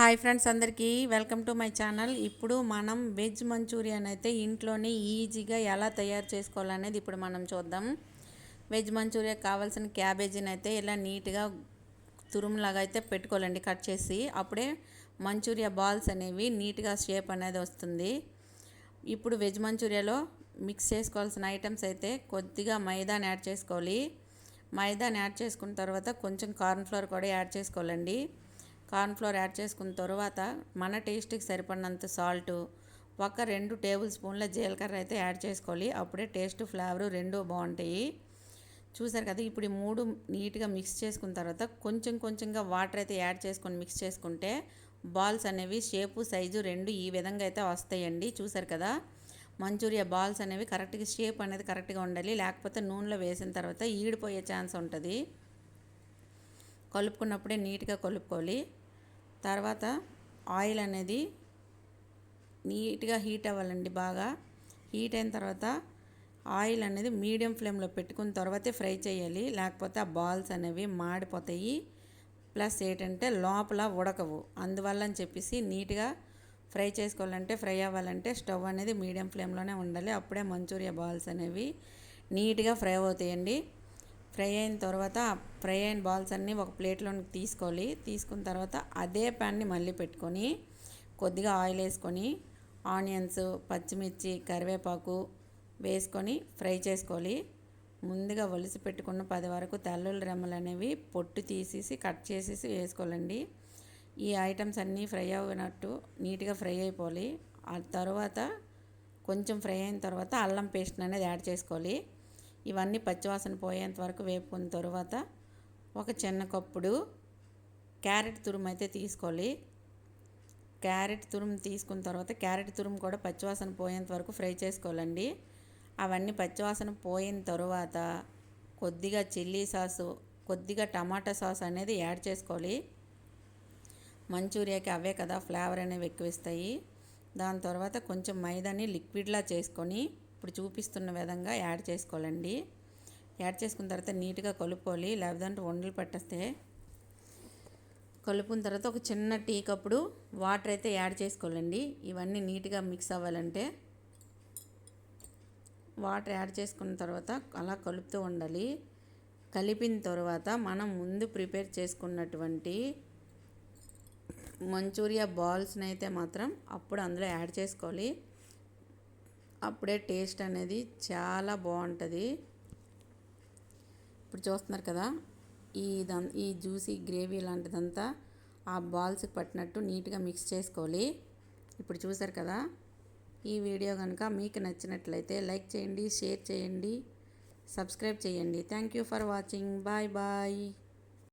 Hi friends అందరికీ. Welcome to my channel. ఇప్పుడు మనం వెజ్ మంచూరియన్ అయితే ఇంట్లోనే ఈజీగా ఎలా తయారు చేసుకోవాలనేది ఇప్పుడు మనం చూద్దాం. వెజ్ మంచూరియా కావాల్సిన క్యాబేజీని అయితే ఇలా నీట్గా తురుములాగా అయితే పెట్టుకోవాలండి కట్ చేసి. అప్పుడే మంచూరియా బాల్స్ అనేవి నీట్గా షేప్ అనేది వస్తుంది. ఇప్పుడు వెజ్ మంచూరియాలో మిక్స్ చేసుకోవాల్సిన ఐటమ్స్ అయితే కొద్దిగా మైదాని యాడ్ చేసుకోవాలి. మైదాని యాడ్ చేసుకున్న తర్వాత కొంచెం కార్న్ఫ్లవర్ కూడా యాడ్ చేసుకోవాలండి. కార్న్ఫ్లోర్ యాడ్ చేసుకున్న తర్వాత మన టేస్ట్కి సరిపడినంత సాల్ట్ ఒక రెండు టేబుల్ స్పూన్ల జీలకర్ర అయితే యాడ్ చేసుకోవాలి. అప్పుడే టేస్ట్ ఫ్లేవర్ రెండు బాగుంటాయి. చూసారు కదా ఇప్పుడు ఈ మూడు నీట్గా మిక్స్ చేసుకున్న తర్వాత కొంచెం కొంచెంగా వాటర్ అయితే యాడ్ చేసుకొని మిక్స్ చేసుకుంటే బాల్స్ అనేవి షేపు సైజు రెండు ఈ విధంగా అయితే వస్తాయండి. చూసారు కదా మంచూరియా బాల్స్ అనేవి కరెక్ట్గా షేప్ అనేది కరెక్ట్గా ఉండాలి. లేకపోతే నూనెలో వేసిన తర్వాత ఈడిపోయే ఛాన్స్ ఉంటుంది. కలుపుకున్నప్పుడే నీట్గా కలుపుకోవాలి. తర్వాత ఆయిల్ అనేది నీట్గా హీట్ అవ్వాలండి బాగా. హీట్ అయిన తర్వాత ఆయిల్ అనేది మీడియం ఫ్లేమ్లో పెట్టుకున్న తర్వాతే ఫ్రై చేయాలి. లేకపోతే ఆ బాల్స్ అనేవి మాడిపోతాయి. ప్లస్ ఏంటంటే లోపల ఉడకవు. అందువల్ల అని చెప్పేసి నీట్గా ఫ్రై చేసుకోవాలంటే ఫ్రై అవ్వాలంటే స్టవ్ అనేది మీడియం ఫ్లేమ్లోనే ఉండాలి. అప్పుడే మంచూరియా బాల్స్ అనేవి నీట్గా ఫ్రై అవుతాయండి. ఫ్రై అయిన తర్వాత ఫ్రై అయిన బాల్స్ అన్నీ ఒక ప్లేట్లో తీసుకోవాలి. తీసుకున్న తర్వాత అదే ప్యాన్ని మళ్ళీ పెట్టుకొని కొద్దిగా ఆయిల్ వేసుకొని ఆనియన్స్ పచ్చిమిర్చి కరివేపాకు వేసుకొని ఫ్రై చేసుకోవాలి. ముందుగా ఒలిసి పెట్టుకున్న పది వరకు తెల్లుల్లి రెమ్మలు అనేవి పొట్టు తీసేసి కట్ చేసేసి వేసుకోవాలండి. ఈ ఐటమ్స్ అన్నీ ఫ్రై అయినట్టు నీట్గా ఫ్రై అయిపోవాలి. ఆ తర్వాత కొంచెం ఫ్రై అయిన తర్వాత అల్లం పేస్ట్ అనేది యాడ్ చేసుకోవాలి. ఇవన్నీ పచ్చివాసన పోయేంత వరకు వేపుకున్న తర్వాత ఒక చిన్న కప్పుడు క్యారెట్ తురుము అయితే తీసుకోవాలి. క్యారెట్ తురుము తీసుకున్న తర్వాత క్యారెట్ తురుము కూడా పచ్చివాసన పోయేంత వరకు ఫ్రై చేసుకోవాలండి. అవన్నీ పచ్చివాసన పోయిన తర్వాత కొద్దిగా చిల్లీ సాసు కొద్దిగా టమాటా సాస్ అనేది యాడ్ చేసుకోవాలి. మంచూరియాకి అవే కదా ఫ్లేవర్ అనేవి ఎక్కువ ఇస్తాయి దాని తర్వాత కొంచెం మైదాని లిక్విడ్లా చేసుకొని ఇప్పుడు చూపిస్తున్న విధంగా యాడ్ చేసుకోవాలండి. యాడ్ చేసుకున్న తర్వాత నీట్గా కలుపుకోవాలి. లేదంటే వండలు పట్టేస్తే కలుపుకున్న తర్వాత ఒక చిన్న టీ కప్పుడు వాటర్ అయితే యాడ్ చేసుకోవాలండి. ఇవన్నీ నీట్గా మిక్స్ అవ్వాలంటే వాటర్ యాడ్ చేసుకున్న తర్వాత అలా కలుపుతూ ఉండాలి. కలిపిన తర్వాత మనం ముందు ప్రిపేర్ చేసుకున్నటువంటి మంచూరియా బాల్స్ని అయితే మాత్రం అప్పుడు అందులో యాడ్ చేసుకోవాలి. అప్పుడే టేస్ట్ అనేది చాలా బాగుంటుంది. ఇప్పుడు చూస్తున్నారు కదా ఈ దం ఈ జ్యూసీ గ్రేవీ లాంటిదంతా ఆ బాల్స్ పట్టినట్టు నీట్గా మిక్స్ చేసుకోవాలి. ఇప్పుడు చూసారు కదా ఈ వీడియో కనుక మీకు నచ్చినట్లయితే లైక్ చేయండి షేర్ చేయండి సబ్స్క్రైబ్ చేయండి. Thank you for watching. Bye bye.